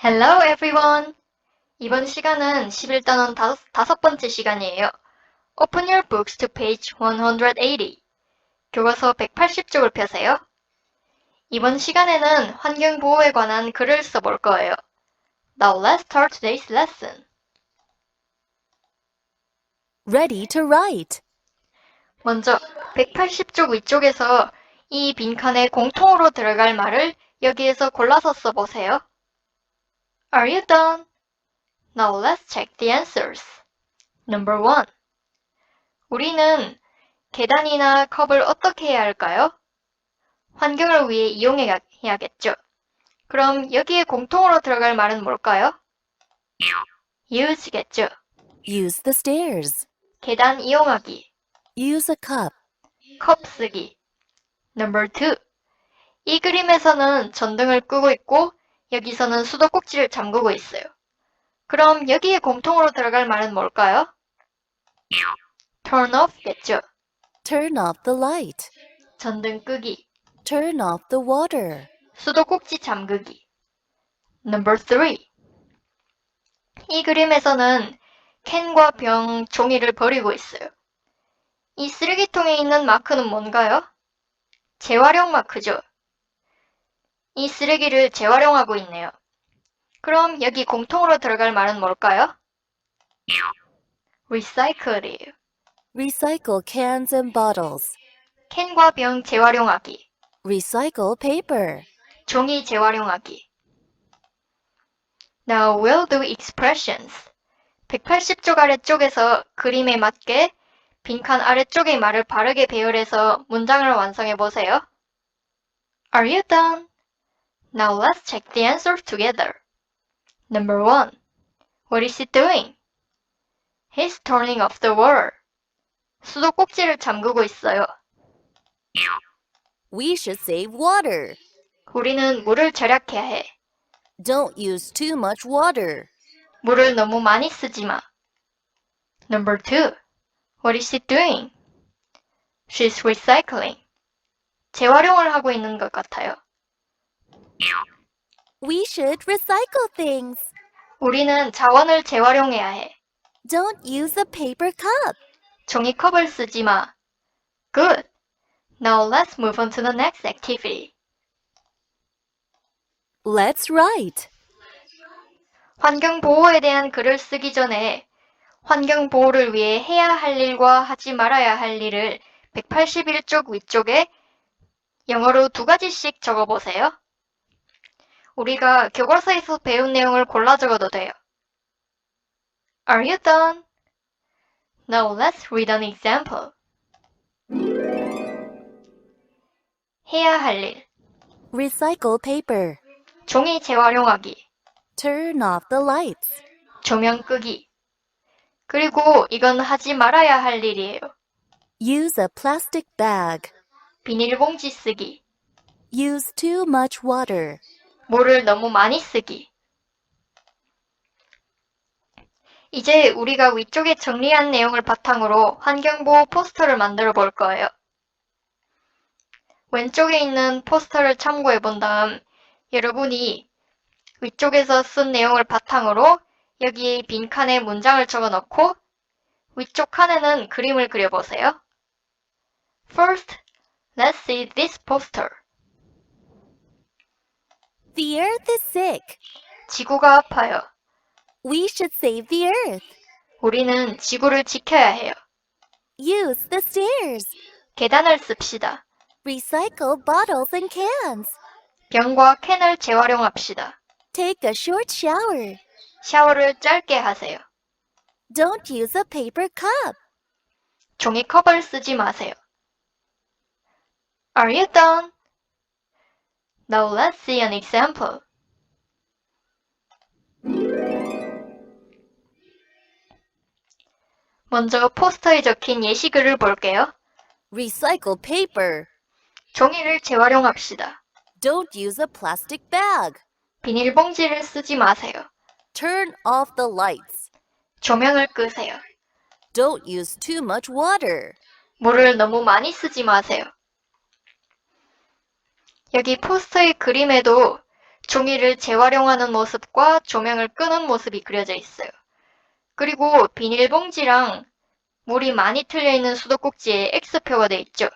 Hello everyone! 이번 시간은 11단원 다섯, 다섯 번째 시간이에요. Open your books to page 180. 교과서 180쪽을 펴세요. 이번 시간에는 환경 보호에 관한 글을 써볼 거예요. Now let's start today's lesson. Ready to write. 먼저 180쪽 위쪽에서 이 빈칸에 공통으로 들어갈 말을 여기에서 골라서 써보세요. Are you done? Now let's check the answers. Number one. 우리는 계단이나 컵을 어떻게 해야 할까요? 환경을 위해 이용해야겠죠. 그럼 여기에 공통으로 들어갈 말은 뭘까요? use겠죠. Use the stairs. 계단 이용하기. Use a cup. 컵 쓰기. Number two. 이 그림에서는 전등을 끄고 있고 여기서는 수도꼭지를 잠그고 있어요. 그럼 여기에 공통으로 들어갈 말은 뭘까요? turn off겠죠. Turn off the light. 전등 끄기. Turn off the water. 수도꼭지 잠그기. Number three. 이 그림에서는 캔과 병, 종이를 버리고 있어요. 이 쓰레기통에 있는 마크는 뭔가요? 재활용 마크죠. 이 쓰레기를 재활용하고 있네요. 그럼 여기 공통으로 들어갈 말은 뭘까요? recycle이에요. Recycle cans and bottles. 캔과 병 재활용하기. Recycle paper. 종이 재활용하기. Now we'll do expressions. 180쪽 아래쪽에서 그림에 맞게 빈칸 아래쪽의 말을 바르게 배열해서 문장을 완성해 보세요. Are you done? Now let's check the answers together. Number one. What is he doing? He's turning off the water. 수도꼭지를 잠그고 있어요. We should save water. 우리는 물을 절약해야 해. Don't use too much water. 물을 너무 많이 쓰지 마. Number two. What is she doing? She's recycling. 재활용을 하고 있는 것 같아요. We should recycle things. 우리는 자원을 재활용해야 해. Don't use a paper cup. 종이컵을 쓰지 마. Good. Now let's move on to the next activity. Let's write. 환경 보호에 대한 글을 쓰기 전에 환경 보호를 위해 해야 할 일과 하지 말아야 할 일을 181쪽 위쪽에 영어로 두 가지씩 적어보세요. 우리가 교과서에서 배운 내용을 골라 적어도 돼요. Are you done? Now let's read an example. 해야 할 일. Recycle paper. 종이 재활용하기. Turn off the lights. 조명 끄기. 그리고 이건 하지 말아야 할 일이에요. Use a plastic bag. 비닐봉지 쓰기. Use too much water. 물을 너무 많이 쓰기. 이제 우리가 위쪽에 정리한 내용을 바탕으로 환경보호 포스터를 만들어 볼 거예요. 왼쪽에 있는 포스터를 참고해 본 다음 여러분이 위쪽에서 쓴 내용을 바탕으로 여기 빈 칸에 문장을 적어 넣고 위쪽 칸에는 그림을 그려보세요. First, let's see this poster. The earth is sick. 지구가 아파요. We should save the earth. 우리는 지구를 지켜야 해요. Use the stairs. 계단을 씁시다. Recycle bottles and cans. 병과 캔을 재활용합시다. Take a short shower. 샤워를 짧게 하세요. Don't use a paper cup. 종이컵을 쓰지 마세요. Are you done? Now let's see an example. 먼저 포스터에 적힌 예시글을 볼게요. Recycle paper. 종이를 재활용합시다. Don't use a plastic bag. 비닐봉지를 쓰지 마세요. Turn off the lights. 조명을 끄세요. Don't use too much water. 물을 너무 많이 쓰지 마세요. 여기 포스터의 그림에도 종이를 재활용하는 모습과 조명을 끄는 모습이 그려져 있어요. 그리고 비닐봉지랑 물이 많이 틀려 있는 수도꼭지에 X표가 돼 있죠.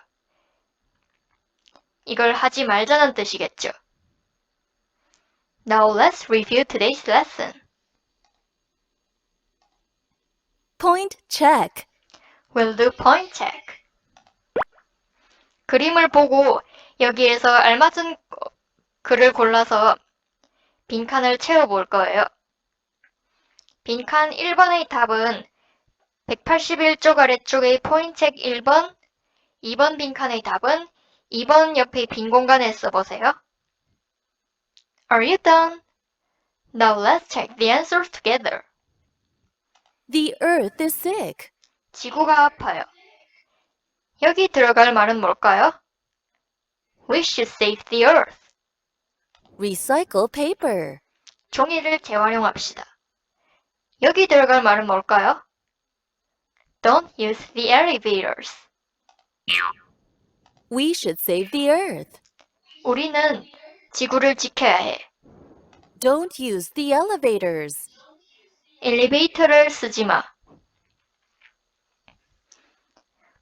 이걸 하지 말자는 뜻이겠죠. Now let's review today's lesson. Point check. We'll do point check. 그림을 보고 여기에서 알맞은 거- 글을 골라서 빈칸을 채워볼 거예요. 빈칸 1번의 답은 181쪽 아래쪽의 포인책 1번, 2번 빈칸의 답은 2번 옆의 빈 공간에 써보세요. Are you done? Now let's check the answers together. The earth is sick. 지구가 아파요. 여기 들어갈 말은 뭘까요? We should save the earth. Recycle paper. 종이를 재활용합시다. 여기 들어갈 말은 뭘까요? Don't use the elevators. We should save the earth. 우리는 지구를 지켜야 해. Don't use the elevators. 엘리베이터를 쓰지 마.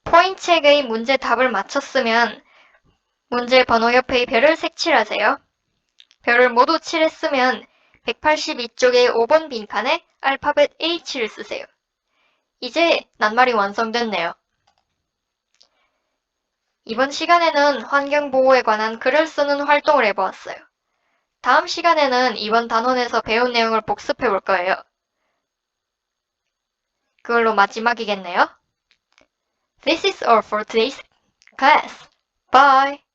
포인책의 문제 답을 맞췄으면 문제 번호 옆에 별을 색칠하세요. 별을 모두 칠했으면 182쪽의 5번 빈칸에 알파벳 H를 쓰세요. 이제 낱말이 완성됐네요. 이번 시간에는 환경보호에 관한 글을 쓰는 활동을 해보았어요. 다음 시간에는 이번 단원에서 배운 내용을 복습해 볼 거예요. 그걸로 마지막이겠네요. This is all for today's class. Bye.